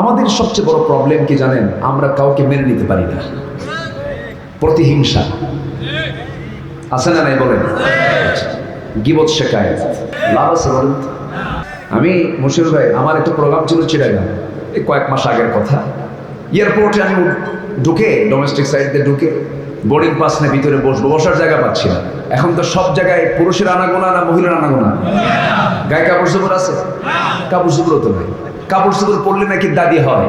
আমাদের সবচেয়ে বড় প্রবলেম কি জানেন? আমরা কাউকে মেনে নিতে পারি না। প্রতিহিংসা। আছে না নাই বলেন? গিবত শেখায় আমি মুশির ভাই, আমার একটা প্রোগ্রাম ছিল চিড়াগাম এই কয়েক মাস আগের কথা। এয়ারপোর্টে আমি ঢুকে ডোমেস্টিক সাইড ঢুকে বোর্ডিং পাস নিয়ে ভিতরে বসবো, বসার জায়গা পাচ্ছি না। এখন তো সব জায়গায় পুরুষের আনাগোনা না মহিলার আনাগোনা? গায়ে কাপড় চোপড় আছে? কাপড় চোপড়ও তো নাই। কাপড় চোপড় পরলে নাকি দাদি হয়,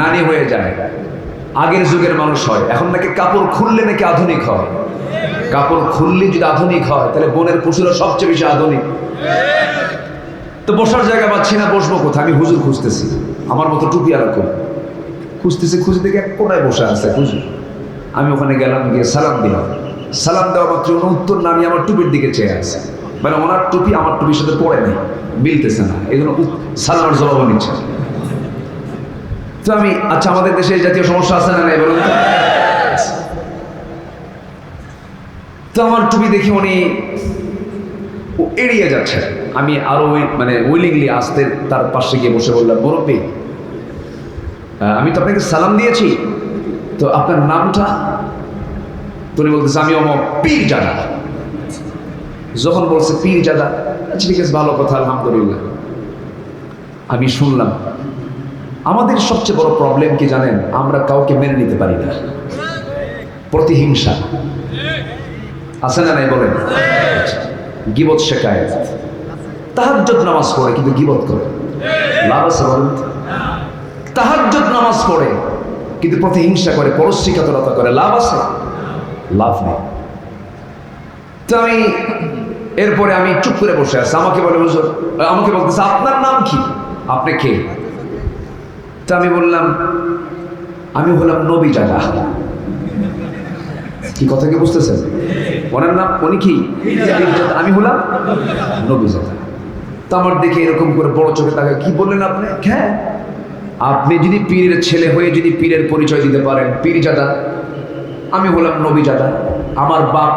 নানি হয়ে যায়। আগের যুগের মানুষ হয়, এখন নাকি কাপড় খুললে নাকি আধুনিক হয়। কাপড় খুললে যদি আধুনিক হয়, তাহলে বনের পশুরা সবচেয়ে বেশি আধুনিক। তো বসার জায়গা পাচ্ছি না, বসবো কোথায়? আমি হুজুর খুঁজতেছি। আমার মতো টুপি আর খুঁজতেছি, খুঁজে দেখে এক কোনায় বসে আছে হুজুর। আমি ওখানে গেলাম, গিয়ে সালাম দিলাম। সালাম দেওয়া মাত্র উত্তর না নিয়ে আমার টুপির দিকে চেয়ে আছে। মানে ওনার টুপি, আমার টুপির সাথে পড়ে নেই, মিলতেছে না। এই জন্য সালামের জবাব নিচ্ছে। তো আমি আচ্ছা আমাদের দেশে জাতীয় সমস্যা আছে না নাই বলুন তো? আমার টুপি দেখি উনি এড়িয়ে যাচ্ছে আমি আরও মানে উইলিংলি আসতে তার পাশে গিয়ে বসে বললাম আহ, আমি তো আপনাকে সালাম দিয়েছি তো আপনার নামটা? তো উনি বলতেছে আমি অমক পীর জাদা যখন বলছে পীর জাদা আচ্ছা ঠিক আছে ভালো কথা আলহামদুলিল্লাহ। আমি শুনলাম। আমাদের সবচেয়ে বড় প্রবলেম কি জানেন? আমরা কাউকে মেনে নিতে পারি না। প্রতিহিংসা। আছে না নাই বলেন? গিবত শেখায়। তাহাজ্জত নামাজ পড়ে, কিন্তু গিবত করে। লাভ আছে বলেন? নামাজ পড়ে, কিন্তু প্রতিহিংসা করে, পরশ্রিকাতরতা করে। লাভ আছে? লাভ নেই। তো আমি এরপরে আমি চুপ করে বসে আছি। আমাকে বলে, হুজুর, আমাকে বলতেছে, আপনার নাম কি? আপনি কে? তো আমি বললাম, আমি হলাম নবী জাগা। কি কথা কি বুঝতেছেন? ওনার নাম, উনি কি? আমি হলাম নবী জাগা। তো আমার দেখে এরকম করে বড় চোখে তাকে কি বললেন আপনি? হ্যাঁ। আপনি যদি পীরের ছেলে হয়ে যদি পীরের পরিচয় দিতে পারেন পীর জাদা আমি হলাম নবী জাদা আমার বাপ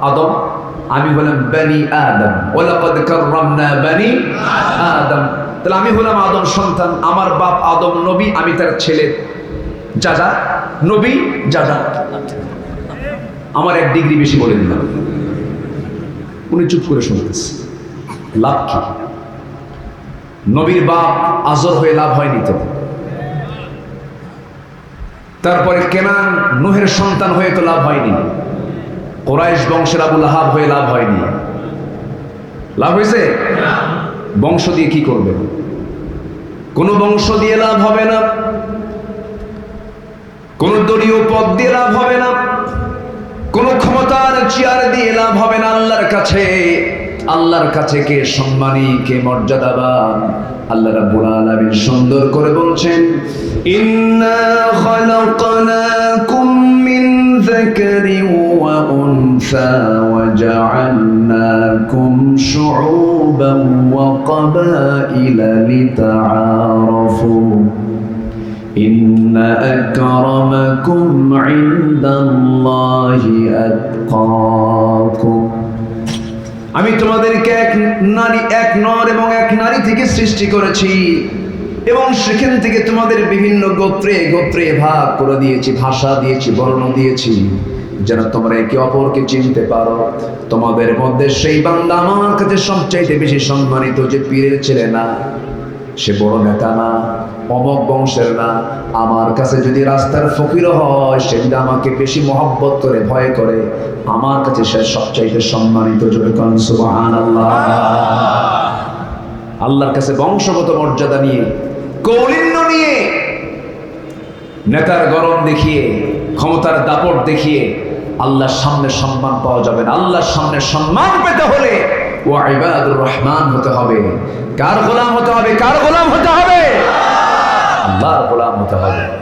আদম আমি হলাম বানি আদম। ওয়ালাকাদ কাররামনা বানি আদম। তাহলে আমি হলাম আদম সন্তান, আমার বাপ আদম নবী, আমি তার ছেলে। জাদা নবী জাদা আমার এক ডিগ্রি বেশি বলে দিলাম। উনি চুপ করে শুনতেছে। লাভ কি? নবীর বাপ আজর হয়ে লাভ হয়নি তো? তারপরে কেনান, নুহের সন্তান হয়ে তো লাভ হয়নি। কোরাইশ বংশের আবুল আহাব হয়ে লাভ হয়নি। লাভ হয়েছে? বংশ দিয়ে কি করবে? কোন বংশ দিয়ে লাভ হবে না। কোন দলীয় পদ দিয়ে লাভ হবে না। কোন ক্ষমতার চেয়ার দিয়ে লাভ হবে না আল্লাহর কাছে। আল্লাহর কাছে কে সম্মানী, কে মর্যাদাবান? আল্লাহ রাব্বুল আলামিন সুন্দর করে বলছেন, ইন্না খালাকনাকুম মিন যাকারিন ওয়া উনসা ওয়া জাআলনাকুম শুউবান ওয়া ক্বাবাইলা লিতাআরাফু إن أكرمكم عند الله أتقاكم আমি তোমাদেরকে এক নারী এক নর এবং এক নারী থেকে সৃষ্টি করেছি এবং সেখান থেকে তোমাদের বিভিন্ন গোত্রে গোত্রে ভাগ করে দিয়েছি ভাষা দিয়েছি বর্ণ দিয়েছি যেন তোমরা একে অপরকে চিনতে পারো। তোমাদের মধ্যে সেই বান্দা আমার কাছে সবচাইতে বেশি সম্মানিত যে পীরের ছেলে না, সে বড় নেতা না, অমক বংশের না। আমার কাছে যদি রাস্তার ফকির হয়, সে যদি আমাকে বেশি মহব্বত করে, ভয় করে, আমার কাছে সে সবচাইতে সম্মানিত সুবহানাল্লাহ। আল্লাহর কাছে বংশগত মর্যাদা নিয়ে, কৌলিন্য নিয়ে, নেতার গরম দেখিয়ে, ক্ষমতার দাপট দেখিয়ে আল্লাহর সামনে সম্মান পাওয়া যাবে না। আল্লাহর সামনে সম্মান পেতে হলে ও আইবাদুর রহমান হতে হবে। কার গোলাম হতে হবে? কার গোলাম হতে হবে? আল্লাহর গোলাম হতে হবে।